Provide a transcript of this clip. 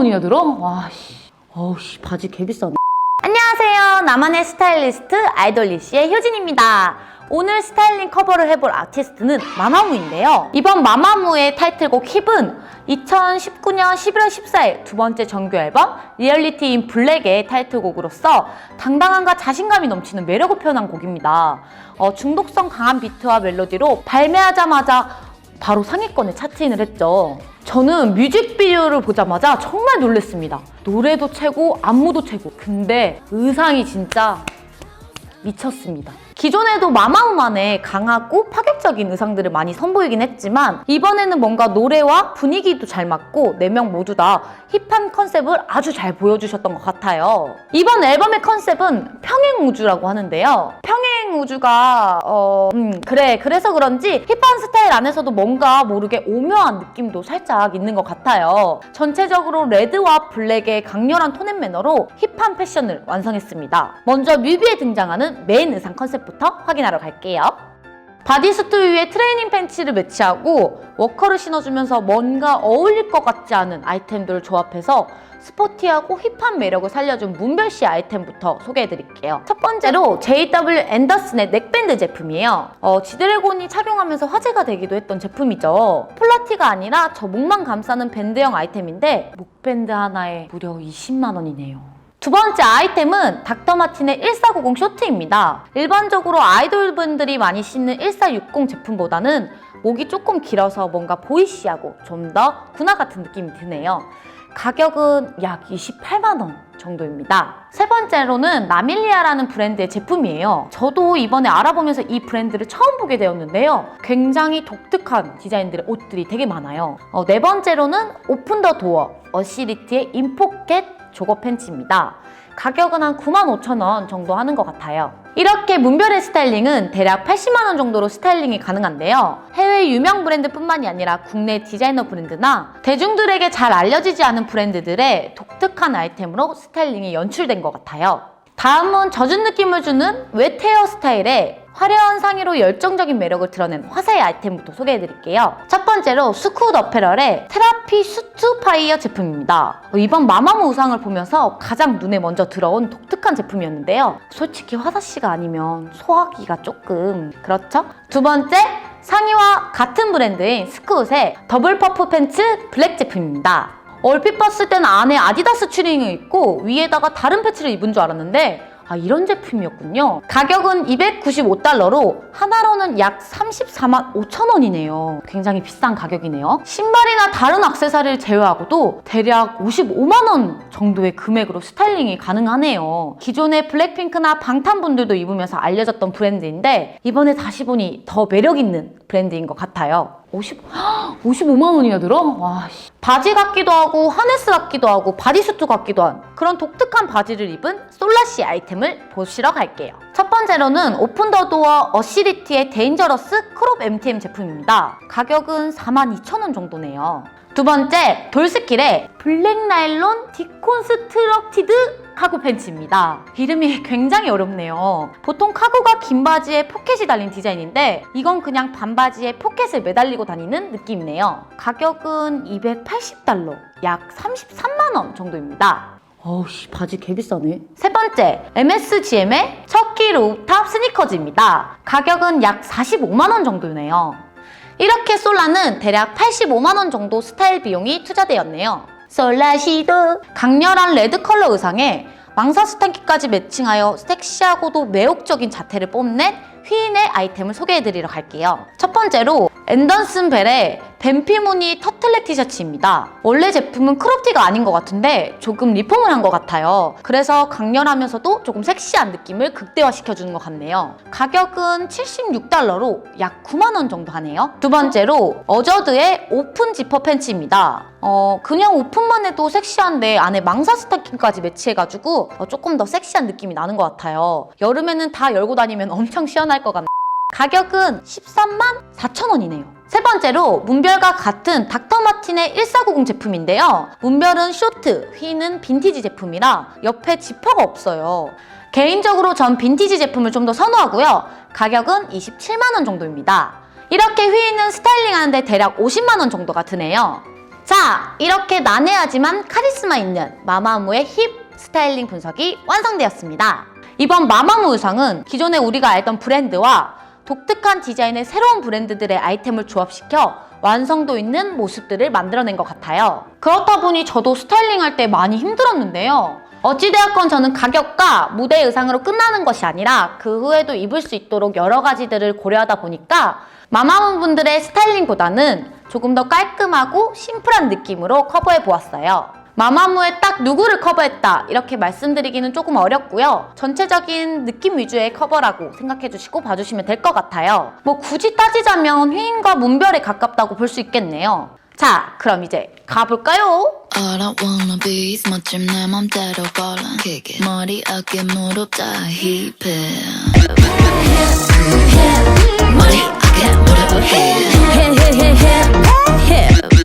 원이나 들어? 와, 씨. 어우, 씨, 바지 개 비싸네. 안녕하세요. 나만의 스타일리스트 아이돌리시의 효진입니다. 오늘 스타일링 커버를 해볼 아티스트는 마마무인데요. 이번 마마무의 타이틀곡 힙은 2019년 11월 14일 두 번째 정규 앨범 리얼리티 인 블랙의 타이틀곡으로서 당당함과 자신감이 넘치는 매력을 표현한 곡입니다. 어, 중독성 강한 비트와 멜로디로 발매하자마자 바로 상위권에 차트인을 했죠. 저는 뮤직비디오를 보자마자 정말 놀랐습니다. 노래도 최고, 안무도 최고. 근데 의상이 진짜 미쳤습니다. 기존에도 마마무만의 강하고 파격적인 의상들을 많이 선보이긴 했지만 이번에는 뭔가 노래와 분위기도 잘 맞고 네 명 모두 다 힙한 컨셉을 아주 잘 보여주셨던 것 같아요. 이번 앨범의 컨셉은 평행우주라고 하는데요. 평행 우주가 어 음, 그래 그래서 그런지 힙한 스타일 안에서도 뭔가 모르게 오묘한 느낌도 살짝 있는 것 같아요. 전체적으로 레드와 블랙의 강렬한 톤앤 매너로 힙한 패션을 완성했습니다. 먼저 뮤비에 등장하는 메인 의상 컨셉부터 확인하러 갈게요. 바디수트 위에 트레이닝 팬츠를 매치하고 워커를 신어주면서 뭔가 어울릴 것 같지 않은 아이템들을 조합해서 스포티하고 힙한 매력을 살려준 문별 씨 아이템부터 소개해드릴게요. 첫 번째로 JW 앤더슨의 넥밴드 제품이에요. 어, 지드래곤이 착용하면서 화제가 되기도 했던 제품이죠. 폴라티가 아니라 저 목만 감싸는 밴드형 아이템인데 목밴드 하나에 무려 20만 원이네요. 두 번째 아이템은 닥터마틴의 1490 쇼트입니다. 일반적으로 아이돌분들이 많이 신는 1460 제품보다는 목이 조금 길어서 뭔가 보이시하고 좀 더 군화 같은 느낌이 드네요. 가격은 약 28만 원 정도입니다. 세 번째로는 나밀리아라는 브랜드의 제품이에요. 저도 이번에 알아보면서 이 브랜드를 처음 보게 되었는데요. 굉장히 독특한 디자인들의 옷들이 되게 많아요. 어, 네 번째로는 오픈 더 도어 어시리티의 인포켓 조거 팬츠입니다. 가격은 한 95,000원 정도 하는 것 같아요. 이렇게 문별의 스타일링은 대략 80만원 정도로 스타일링이 가능한데요. 해외 유명 브랜드뿐만이 아니라 국내 디자이너 브랜드나 대중들에게 잘 알려지지 않은 브랜드들의 독특한 아이템으로 스타일링이 연출된 것 같아요. 다음은 젖은 느낌을 주는 웨트 헤어 스타일의 화려한 상의로 열정적인 매력을 드러낸 화사의 아이템부터 소개해드릴게요. 첫 번째로 스쿠드 어페럴의 테라피 수트 파이어 제품입니다. 어, 이번 마마무 의상을 보면서 가장 눈에 먼저 들어온 독특한 제품이었는데요. 솔직히 화사씨가 아니면 소화하기가 조금 그렇죠? 두 번째 상의와 같은 브랜드인 스쿠웃의 더블 퍼프 팬츠 블랙 제품입니다. 얼핏 봤을 때는 안에 아디다스 추링을 입고 위에다가 다른 패치를 입은 줄 알았는데 아 이런 제품이었군요. 가격은 295달러로 하나로는 약 34만 5천 원이네요. 굉장히 비싼 가격이네요. 신발이나 다른 액세서리를 제외하고도 대략 55만 원 정도의 금액으로 스타일링이 가능하네요. 기존의 블랙핑크나 방탄분들도 입으면서 알려졌던 브랜드인데 이번에 다시 보니 더 매력 있는 브랜드인 것 같아요. 50, 55만 원이나 들어? 와, 씨. 바지 같기도 하고 하네스 같기도 하고 바디수트 같기도 한 그런 독특한 바지를 입은 솔라시 아이템을 보시러 갈게요. 첫 번째로는 오픈 더 도어 어시리티의 데인저러스 크롭 MTM 제품입니다. 가격은 42,000원 정도네요. 두 번째, 돌스킬의 블랙 나일론 디콘스트럭티드 카고 팬츠입니다. 이름이 굉장히 어렵네요. 보통 카고가 긴 바지에 포켓이 달린 디자인인데 이건 그냥 반바지에 포켓을 매달리고 다니는 느낌이네요. 가격은 280달러, 약 33만 원 정도입니다. 어우씨 바지 개 비싸네. 세 번째, MSGM의 척키 로우탑 스니커즈입니다. 가격은 약 45만 원 정도네요. 이렇게 솔라는 대략 85만 원 정도 스타일 비용이 투자되었네요. 솔라시도 강렬한 레드 컬러 의상에 망사 스탄키까지 매칭하여 섹시하고도 매혹적인 자태를 뽐낸 휘인의 아이템을 소개해드리러 갈게요. 첫 번째로 앤던슨 벨의 뱀피 무늬 터틀넥 티셔츠입니다. 원래 제품은 크롭티가 아닌 것 같은데 조금 리폼을 한 것 같아요. 그래서 강렬하면서도 조금 섹시한 느낌을 극대화시켜주는 것 같네요. 가격은 76달러로 약 9만원 정도 하네요. 두 번째로 어저드의 오픈 지퍼 팬츠입니다. 어, 그냥 오픈만 해도 섹시한데 안에 망사 스타킹까지 매치해가지고 어, 조금 더 섹시한 느낌이 나는 것 같아요. 여름에는 다 열고 다니면 엄청 시원할 것 같네요. 가격은 13만 4천 원이네요. 세 번째로 문별과 같은 닥터마틴의 1490 제품인데요. 문별은 쇼트, 휘는 빈티지 제품이라 옆에 지퍼가 없어요. 개인적으로 전 빈티지 제품을 좀 더 선호하고요. 가격은 27만 원 정도입니다. 이렇게 휘는 스타일링 하는데 대략 50만 원 정도가 드네요. 자, 이렇게 난해하지만 카리스마 있는 마마무의 힙 스타일링 분석이 완성되었습니다. 이번 마마무 의상은 기존에 우리가 알던 브랜드와 독특한 디자인의 새로운 브랜드들의 아이템을 조합시켜 완성도 있는 모습들을 만들어낸 것 같아요. 그렇다 보니 저도 스타일링할 때 많이 힘들었는데요. 어찌되었건 저는 가격과 무대 의상으로 끝나는 것이 아니라 그 후에도 입을 수 있도록 여러 가지들을 고려하다 보니까 마마무 분들의 스타일링보다는 조금 더 깔끔하고 심플한 느낌으로 커버해 보았어요. 마마무에 딱 누구를 커버했다 이렇게 말씀드리기는 조금 어렵고요. 전체적인 느낌 위주의 커버라고 생각해 주시고 봐주시면 될 것 같아요. 뭐 굳이 따지자면 휘인과 문별에 가깝다고 볼 수 있겠네요. 자, 그럼 이제 가볼까요? All I wanna be is 멋짐 내 맘대로 걸어 Kick it 머리 어깨 무릎 다 힙해 머리 어깨 무릎 힙